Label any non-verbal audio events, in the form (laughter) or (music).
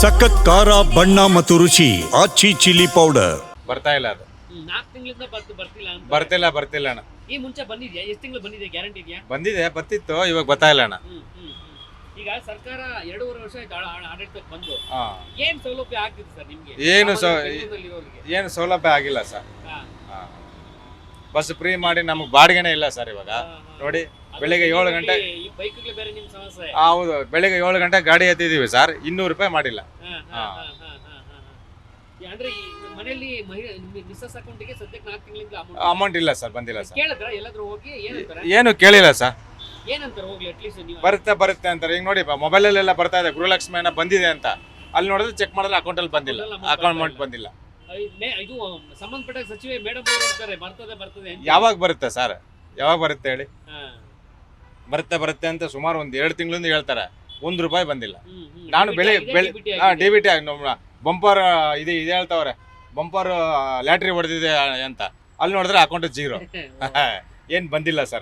ಸಖತ್ ಖಾರ ಬಣ್ಣ ಮತ್ತು ರುಚಿ ಆಚಿ ಚಿಲ್ಲಿ ಪೌಡರ್ ಬರ್ತಾ ಇಲ್ಲ ಅದು. ನಾಲ್ಕು ತಿಂಗಳಿಂದ ಬರ್ತು ಬರ್ತಿಲ್ಲ ಅಂತ. ಬರ್ತಿಲ್ಲ ಬರ್ತಿಲ್ಲ ಅಣ್ಣ. ಈ ಮುಂಚೆ ಬಂದಿದ್ಯಾ? ಎಷ್ಟು ತಿಂಗಳು ಬಂದಿದೆ ಗ್ಯಾರಂಟಿ ಇದೆಯಾ? ಬಂದಿದೆ ಬರ್ತಿತ್ತು ಇವಾಗ ಬರ್ತಾ ಇಲ್ಲ ಅಣ್ಣ. ಹ್ಮ್ ಹ್ಮ್ ಹ್ಮ್. ಈಗ ಸರ್ಕಾರ ಎರಡೂವರೆ ವರ್ಷ ಆಯ್ತು ಆಳ- ಆಡಳಿತಕ್ಕೆ ಬಂದು. ಹಾ. ಏನ್ ಸೌಲಭ್ಯ ಆಗ್ತಿದೆ ಸರ್ ನಿಮ್ಗೆ? ಏನು ಸೌ- ಸಾಮಾನ್ಯ? ಏನು ಸೌಲಭ್ಯ ಆಗಿಲ್ಲ ಸರ್. ಬಸ್ ಫ್ರೀ ಮಾಡಿ ನಮ್ಗೆ ಬಾಡಿಗೆನೇ ಇಲ್ಲ ಸರ್ ಇವಾಗ. ನೋಡಿ ಬೆಳಿಗ್ಗೆ ಏಳು ಗಂಟೆ ಆ, ಹೌದು ಬೆಳಿಗ್ಗೆ ಏಳು ಗಂಟೆ ಗಾಡಿ ಎತ್ತಿದೀವಿ ಸರ್ ಇನ್ನೂರು ರೂಪಾಯಿ ಮಾಡಿಲ್ಲ. ಹಾ, ಹಾ, ಹಾ, ಹಾ, ಹಾ, ಹಾ, ಹಾ. ಅಂದ್ರೆ ಈ ಮನೆಯಲ್ಲಿ ಮಹಿಳೆ ಮಿಸ್ಸಸ್ ಅಕೌಂಟಿಗೆ ಸದ್ಯಕ್ಕೆ ನಾಲ್ಕು ತಿಂಗಳಿಂದ ಅಮೌಂಟ್ ಅಮೌಂಟ್ ಇಲ್ಲ ಸರ್ ಬಂದಿಲ್ಲ ಸರ್. ಕೇಳಿದ್ರ? ಎಲ್ಲಾದ್ರೂ ಹೋಗಿ ಏನಂತಾರೆ ಏನು ಕೇಳಿಲ್ಲ ಸರ್. ಏನಂತಾರೆ ಹೋಗ್ಲಿ ಅಟ್ಲೀಸ್ಟ್ ನೀವು? ಬರುತ್ತೆ ಬರುತ್ತೆ ಅಂತಾರೆ. ಈಗ ನೋಡಿ ಮೊಬೈಲಲ್ಲೆಲ್ಲ ಬರ್ತಾ ಇದೆ ಗೃಹಲಕ್ಷ್ಮಿ ಏನೋ ಬಂದಿದೆ ಅಂತ. ಅಲ್ಲಿ ನೋಡಿದ್ರೆ ಚೆಕ್ ಮಾಡಿದ್ರೆ ಅಕೌಂಟಲ್ಲಿ ಬಂದಿಲ್ಲ. ಅಕೌಂಟ್ ಅಮೌಂಟ್ ಅಕೌಂಟ್ ಬಂದಿಲ್ಲ. ಇದು ಸಂಬಂಧಪಟ್ಟ ಸಚಿವೆ ಮೇಡಮ್ ಅವರು ಹೇಳ್ತಾರೆ ಬರ್ತದೆ ಬರ್ತದೆ ಅಂತ. ಯಾವಾಗ ಬರುತ್ತೆ ಸರ್ ಯಾವಾಗ ಬರುತ್ತೆ ಹೇಳಿ ಹಾ. ಬರುತ್ತೆ ಬರುತ್ತೆ ಅಂತ ಸುಮಾರು ಒಂದ್ ಎರಡು ತಿಂಗಳಿಂದ ಹೇಳ್ತಾರೆ ಒಂದ್ ರೂಪಾಯಿ ಬಂದಿಲ್ಲ ಹ್ಮ್, ಹ್ಮ್. ನಾನು DBT ಬೆಳೆ ಆಗಿದೆ, ಬೆಳೆ DBT ಹಾಂ ಆಗಿದೆ. ಡಿ ಬಿ ಟಿ ಬಂಪರ್ ಇದು ಇದು ಹೇಳ್ತಾವ್ರೆ ಬಂಪರ್ ಲ್ಯಾಟ್ರಿ ಹೊಡೆದಿದೆ ಅಂತ ಅಲ್ಲಿ ನೋಡಿದ್ರೆ ಅಕೌಂಟ್ ಜೀರೋ (laughs) ಏನು ಬಂದಿಲ್ಲ ಸರ್